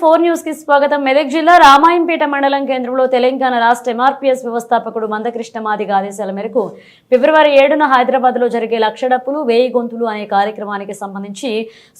Four న్యూస్కి స్వాగతం. మెదక్ జిల్లా రామాయంపేట మండలం కేంద్రంలో తెలంగాణ రాష్ట్ర ఎంఆర్పీఎస్ వ్యవస్థాపకుడు మందకృష్ణ మాదిగ ఆదేశాల మేరకు ఫిబ్రవరి ఏడున హైదరాబాద్లో జరిగే లక్ష డప్పులు వేయి గొంతులు అనే కార్యక్రమానికి సంబంధించి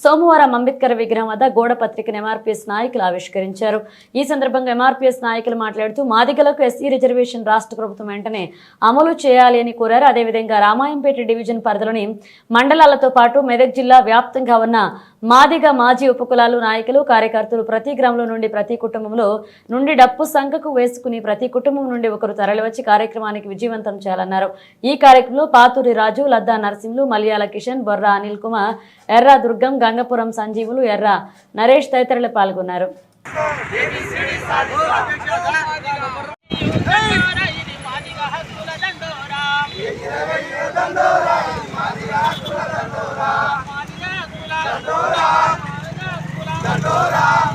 సోమవారం అంబేద్కర్ విగ్రహం వద్ద గోడ పత్రికను ఎంఆర్పీఎస్ నాయకులు ఆవిష్కరించారు. ఈ సందర్భంగా ఎంఆర్పీఎస్ నాయకులు మాట్లాడుతూ మాదిగలకు ఎస్సీ రిజర్వేషన్ రాష్ట్ర ప్రభుత్వం వెంటనే అమలు చేయాలి అని కోరారు. అదేవిధంగా రామాయంపేట డివిజన్ పరిధిలోని మండలాలతో పాటు మెదక్ జిల్లా వ్యాప్తంగా ఉన్న మాదిగ మాజీ ఉపకులాలు నాయకులు కార్యకర్తలు ప్రతి గ్రామంలో నుండి ప్రతి కుటుంబంలో నుండి డప్పు సంఖకు వేసుకుని ప్రతి కుటుంబం నుండి ఒకరు తరలివచ్చి కార్యక్రమానికి విజయవంతం చేయాలన్నారు. ఈ కార్యక్రమంలో పాతూరి రాజు లద్దా నరసింహులు మలయాళ కిషన్ బొర్రా అనిల్ కుమార్ ఎర్ర దుర్గం గంగపురం సంజీవులు ఎర్ర నరేష్ తదితరులు పాల్గొన్నారు ఇది మాదిగ హక్కుల దండోరా మాదిగ హక్కుల మాదిగ హక్కుల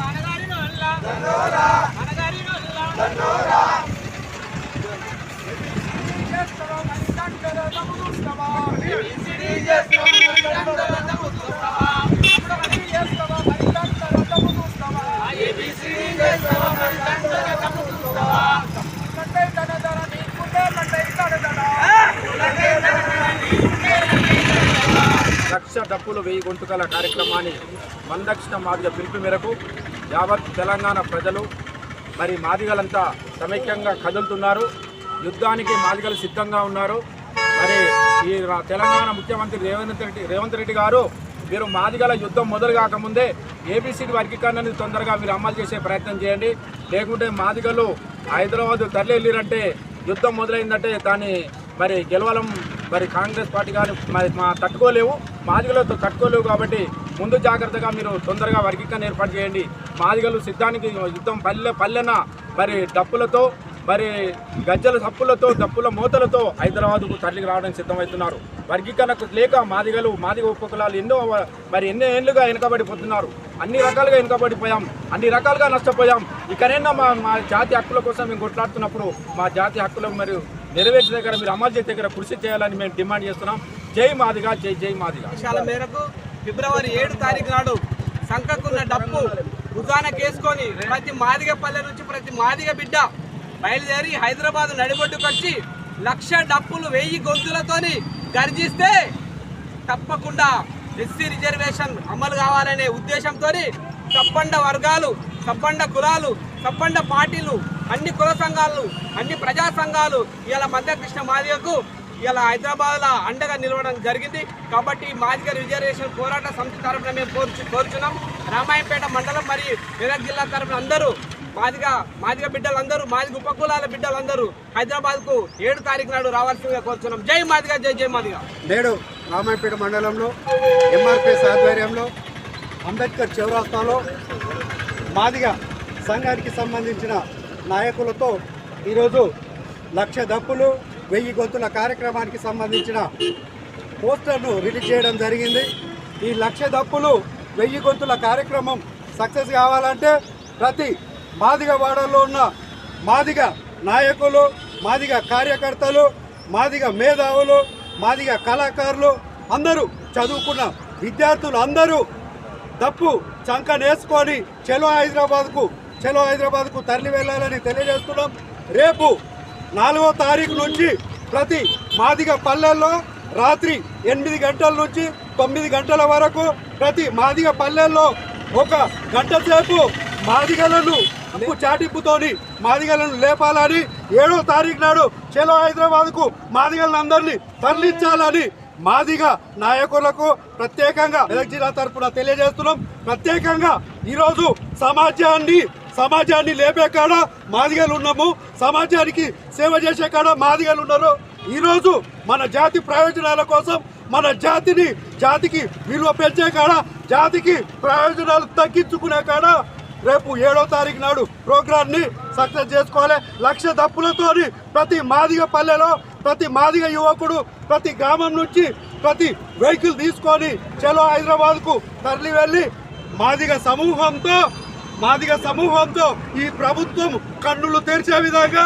అనగారినోళ్ళ అనగారినోళ్ళ లక్ష డప్పులు వెయ్యి గొంతుకల కార్యక్రమాన్ని మందక్షిణ మాదిగ పిలుపు మేరకు యావత్ తెలంగాణ ప్రజలు మరి మాదిగలంతా సమైక్యంగా కదులుతున్నారు. యుద్ధానికి మాదిగలు సిద్ధంగా ఉన్నారు. మరి ఈ తెలంగాణ ముఖ్యమంత్రి రేవంత్ రెడ్డి రేవంత్ రెడ్డి గారు మీరు మాదిగల యుద్ధం మొదలు కాకముందే ఏబీసీ వర్గీకరణని తొందరగా మీరు అమలు చేసే ప్రయత్నం చేయండి. లేకుంటే మాదిగలు హైదరాబాద్ తరలి వెళ్ళిరంటే యుద్ధం మొదలైందంటే దాన్ని మరి గెలవలం మరి కాంగ్రెస్ పార్టీ కానీ మరి మా తట్టుకోలేవు. మాదిగలతో తట్టుకోలేవు కాబట్టి ముందు జాగ్రత్తగా మీరు తొందరగా వర్గీకరణ ఏర్పాటు చేయండి. మాదిగలు సిద్ధానికి యుద్ధం పల్లె పల్లెన మరి డప్పులతో మరి గజ్జల సప్పులతో తప్పుల మూతలతో హైదరాబాద్కు తరలికి రావడానికి సిద్ధమవుతున్నారు. వర్గీకరణకు లేక మాదిగలు మాదిగ ఉపకులాలు ఎన్నో మరి ఎన్నో ఏళ్ళుగా వెనుకబడిపోతున్నారు. అన్ని రకాలుగా వెనుకబడిపోయాం. అన్ని రకాలుగా నష్టపోయాం. ఇకనైనా మా మా జాతి హక్కుల కోసం మేము కొట్లాడుతున్నప్పుడు మా జాతి హక్కులు మరియు నెరవేర్చే దగ్గర మీరు అమలు చేసే దగ్గర కృషి చేయాలని మేము డిమాండ్ చేస్తున్నాం. జై మాదిగా జై జై మాదిగా. చాలా మేరకు ఫిబ్రవరి ఏడు తారీఖు నాడు సంకకున్న డప్పు భుజానకేసుకొని ప్రతి మాదిగ పల్లె నుంచి ప్రతి మాదిగ బిడ్డ బయలుదేరి హైదరాబాద్ నడిబొడ్డుకొచ్చి లక్ష డప్పులు వెయ్యి గొంతులతోని గర్జిస్తే తప్పకుండా ఎస్సీ రిజర్వేషన్ అమలు కావాలనే ఉద్దేశంతో తప్పండ వర్గాలు సబ్బండ కులాలు సబ్బండ పార్టీలు అన్ని కుల సంఘాలు అన్ని ప్రజా సంఘాలు ఇలా మధ్యకృష్ణ మాదిగకు ఇలా హైదరాబాద్లో అండగా నిలవడం జరిగింది. కాబట్టి మాదిగ రిజర్వేషన్ పోరాట సమితి తరఫున మేము కోరుచు కోరుచున్నాం. రామాయంపేట మండలం మరియు మెదక్ జిల్లా తరఫున అందరూ మాదిగ మాదిగ బిడ్డలందరూ మాదిగ ఉపకులాల బిడ్డలందరూ హైదరాబాద్కు ఏడు తారీఖు నాడు రావాల్సిందిగా కోరుతున్నాం జై మాదిగ జై జై మాదిగ. నేడు రామాయపేట మండలంలో ఎంఆర్పిఎస్ ఆధ్వర్యంలో అంబేద్కర్ చౌరాస్తాలో మాదిగ సంఘానికి సంబంధించిన నాయకులతో ఈరోజు లక్ష దప్పులు వెయ్యి గొంతుల కార్యక్రమానికి సంబంధించిన పోస్టర్ను రిలీజ్ చేయడం జరిగింది. ఈ లక్ష దప్పులు వెయ్యి గొంతుల కార్యక్రమం సక్సెస్ కావాలంటే ప్రతి మాదిగ వాడల్లో ఉన్న మాదిగ నాయకులు మాదిగ కార్యకర్తలు మాదిగ మేధావులు మాదిగ కళాకారులు అందరూ చదువుకున్న విద్యార్థులు అందరూ దప్పు చంక నేసుకొని హైదరాబాద్కు చెలో హైదరాబాద్కు తరలి వెళ్ళాలని తెలియజేస్తున్నాం. రేపు నాలుగో తారీఖు నుంచి ప్రతి మాదిగ పల్లెల్లో రాత్రి ఎనిమిది గంటల నుంచి తొమ్మిది గంటల వరకు ప్రతి మాదిగ పల్లెల్లో ఒక గంట సేపు మాదిగలను అప్పు చాటింపుతోని మాదిగలను లేపాలని ఏడో తారీఖు నాడు చెలో హైదరాబాద్కు మాదిగలందరినీ తరలించాలని మాదిగ నాయకులకు ప్రత్యేకంగా మెదక్ జిల్లా తరపున తెలియజేస్తున్నాం. ప్రత్యేకంగా ఈరోజు సమాజాన్ని సమాజాన్ని లేపే కాడ మాదిగలు ఉన్నాము సమాజానికి సేవ చేసే కాడ మాదిగలు ఉన్నారు ఈరోజు మన జాతి ప్రయోజనాల కోసం మన జాతిని జాతికి విలువ పెంచే కాడ జాతికి ప్రయోజనాలు తగ్గించుకునే కాడ రేపు ఏడో తారీఖు నాడు ప్రోగ్రామ్ని సక్సెస్ చేసుకోవాలి. లక్ష తప్పులతోని ప్రతి మాదిగ పల్లెలో ప్రతి మాదిగ యువకుడు ప్రతి గ్రామం నుంచి ప్రతి వెహికల్ తీసుకొని చలో హైదరాబాద్కు తరలి వెళ్ళి మాదిగ సమూహంతో మాదిగ సమూహంతో ఈ ప్రభుత్వం కన్నులు తెరిచే విధంగా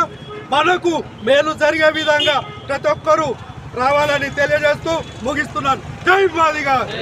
మనకు మేలు జరిగే విధంగా ప్రతి ఒక్కరూ రావాలని తెలియజేస్తూ ముగిస్తున్నాను. జై మాదిగా!